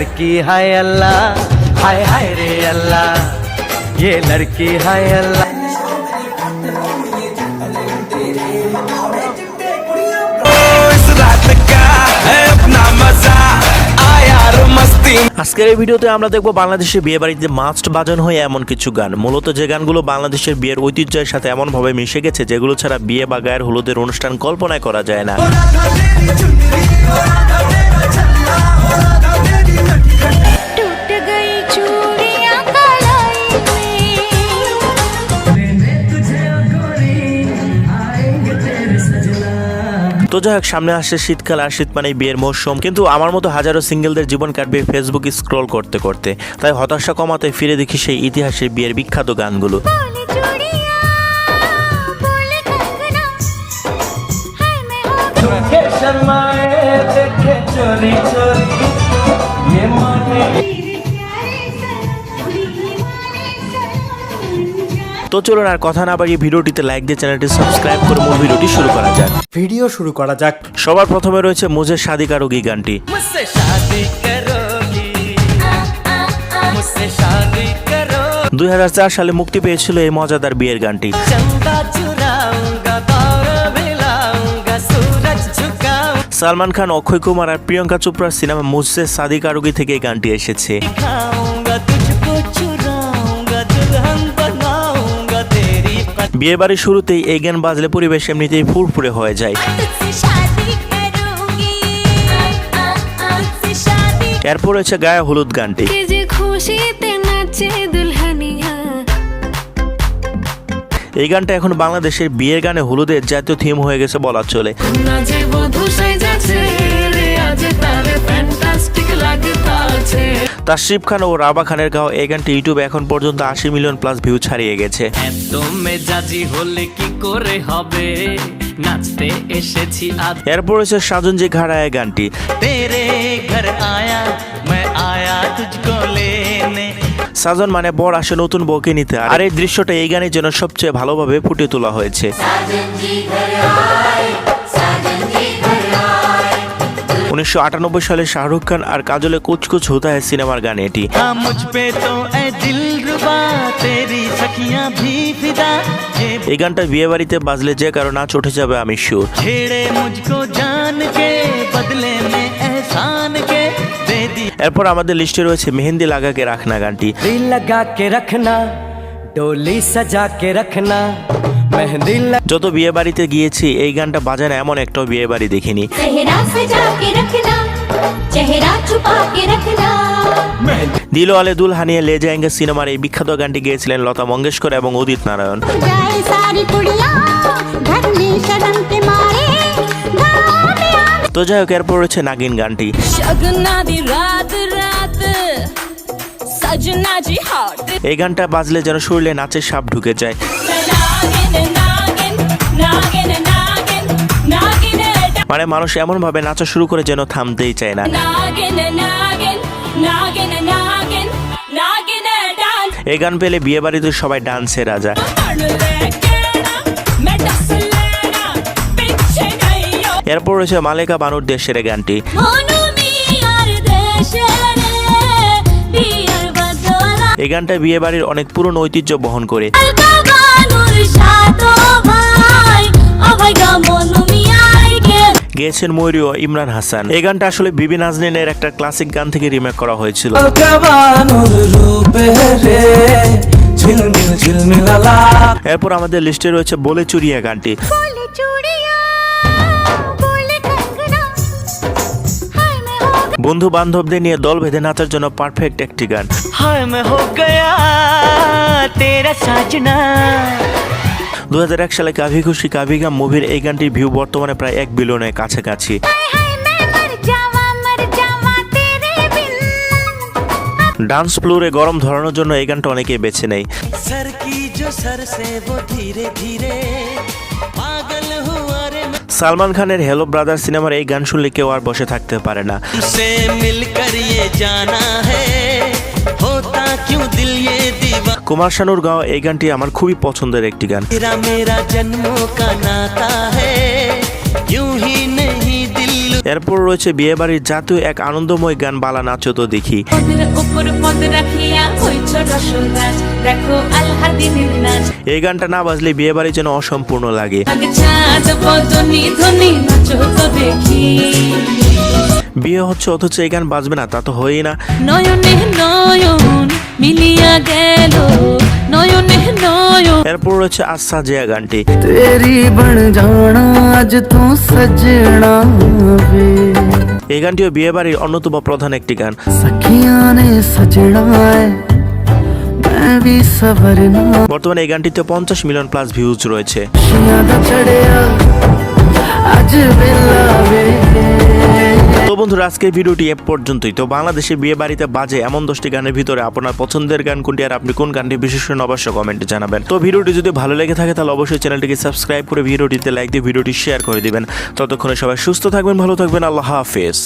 लड़की हाय अल्लाह हाय हाय रे अल्लाह ये लड़की हाय अल्लाह इस रात का है अपना मजा आया रो मस्ती আজকের এই ভিডিওতে আমরা দেখব বাংলাদেশের বিয়ে বাড়িতে মাস্ট বাজানো হয় এমন কিছু গান মূলত যে গানগুলো বাংলাদেশের বিয়ের ঐতিহ্যের সাথে এমনভাবে মিশে গেছে যেগুলো ছাড়া বিয়ে বা গায়ের হলুদের অনুষ্ঠান কল্পনায় করা যায় না তো যাই হোক সামনে আসছে শীতকাল আর শীত মানে বিয়ের মৌসুম কিন্তু আমার মতো হাজারো সিঙ্গেলদের জীবন কাটবে ফেসবুক স্ক্রল করতে করতে তাই হতাশা কমাতে ফিরে দেখি সেই ইতিহাসের বিয়ের বিখ্যাত গানগুলো बोले चूड़ियां बोले कंगना हाय मैं हो गई शर्माए देखे चोरी चोरी তো চলুন আর কথা না বাড়িয়ে ভিডিওটিতে লাইক দিয়ে চ্যানেলটি সাবস্ক্রাইব করে মূল ভিডিওটি শুরু করা যাক। ভিডিও শুরু করা যাক। সবার প্রথমে রয়েছে মোজের শাদি কারোগি গানটি। দুই সালে মুক্তি পেয়েছিল এই মজাদার বিয়ের গানটি। সালমান খান অক্ষয় কুমার আর প্রিয়াঙ্কা চোপড়ার সিনেমা মুজসে সাদিক আরোগী থেকে এই গানটি এসেছে। বিয়েবাড়ির শুরুতেই এই গান বাজলে পরিবেশ এমনিতেই ফুরফুরে হয়ে যায়। এরপর রয়েছে গায়ে হলুদ গানটি। এই গানটা এখন বাংলাদেশের বিয়ের গানে হলুদের জাতীয় থিম হয়ে গেছে বলা চলে। বধু সাইজাছে রে আজ তার ফ্যান্টাস্টিক লাগতাছে তাশরিফ খান ও রাবা খানের গাওয়া এই গানটি ইউটিউবে এখন পর্যন্ত আশি মিলিয়ন প্লাস ভিউ ছাড়িয়ে গেছে এত মেজাজি হলে কি করে হবে নাচতে এসেছি আজ এরপর রয়েছে সাজন যে ঘাড়ায় গানটি तेरे घर आया मैं आया तुझको लेने সাজন মানে বর আসে নতুন বউকে নিতে আর এই দৃশ্যটা এই গানের জন্য সবচেয়ে ভালোভাবে ফুটে তোলা হয়েছে উনিশশো সালে শাহরুখ খান আর কাজলে কুচ কুচ হোতা হ্যায় সিনেমার গান এটি। এই গানটা বিয়ে বাড়িতে বাজলে যে কারও নাচ উঠে যাবে আমি শিওর এরপর আমাদের লিস্টে রয়েছে মেহেন্দি লাগাকে রাখনা গানটি। লাগাকে রাখনা ডোলি সাজা কে রাখনা মেহেন্দি যত বিয়ে বাড়িতে গিয়েছি এই গানটা বাজানো এমন একটাও বিয়ে বাড়ি দেখিনি দিলওয়ালে দুল হানিয়ে লে জায়েঙ্গে সিনেমার এই বিখ্যাত গানটি গেয়েছিলেন লতা মঙ্গেশকর এবং উদিত নারায়ণ। তো যাই হোক এরপর রয়েছে নাগিন গানটি। এই গানটা বাজলে যেন শরীরে নাচের সাপ ঢুকে যায়। মানে মানুষ এমনভাবে নাচা শুরু করে যেন থামতেই চায় না। এই গান পেলে বিয়ে বাড়িতে সবাই ডান্সে রাজা। এরপর রয়েছে মালেকা বানুর দেশের গানটি। এই গানটা বিয়ে বাড়ির অনেক পুরনো ঐতিহ্য বহন করে। গেয়েছেন ময়ূরীয় ইমরান হাসান। এই গানটা আসলে বিবি নাজনিনের একটা ক্লাসিক গান থেকে রিমেক করা হয়েছিল। এরপর আমাদের লিস্টে রয়েছে বলে চুরিয়া গানটি। বন্ধু বান্ধবদের নিয়ে দল বেঁধে নাচার জন্য পারফেক্ট একটি গান। হায় মে হো গয়া তেরা সাজনা দু সালে কাভি খুশি কাভি গাম মুভির এই গানটির ভিউ বর্তমানে প্রায় এক বিলিয়নের কাছাকাছি ডান্স ফ্লোরে গরম ধরানোর জন্য এই গানটা অনেকেই বেছে নেয় সালমান খানের হ্যালো ব্রাদার সিনেমার এই গান শুনলে কেউ আর বসে থাকতে পারে না। কুমার শানুর গাওয়া এই গানটি আমার খুবই পছন্দের একটি গান। এরপর রয়েছে বিয়ে বাড়ির জাতীয় এক আনন্দময় গান বালা নাচো তো দেখি। এই গানটা না বাজলে বিয়ে বাড়ি যেন অসম্পূর্ণ লাগে। বিয়ে হচ্ছে অথচ এই গান বাজবে না তা তো হয়ই না। নয়নে নয়ন মিলিয়া গেল নয়নে নয়ন। এরপর রয়েছে আশা জিয়া গানটি। তেরি বন জানা আজ সজনা এই গানটিও বিয়ে বাড়ির অন্যতম প্রধান একটি গান। সখিয়ানে সজনায় বর্তমানে এই গানটিতে পঞ্চাশ মিলিয়ন প্লাস ভিউজ রয়েছে। আজ বেলা বন্ধুরা, আজকের ভিডিওটি এ পর্যন্তই। তো বাংলাদেশে বিয়ে বাড়িতে বাজে এমন দশটি গানের ভিতরে আপনার পছন্দের গান কোনটি আর আপনি কোন গানটি বিশেষ অবশ্য কমেন্টে জানাবেন। তো ভিডিওটি যদি ভালো লেগে থাকে, তাহলে অবশ্যই চ্যানেলটিকে সাবস্ক্রাইব করে ভিডিওটিতে লাইক দিয়ে ভিডিওটি শেয়ার করে দিবেন। ততক্ষণে সবাই সুস্থ থাকবেন, ভালো থাকবেন, আল্লাহ হাফেজ।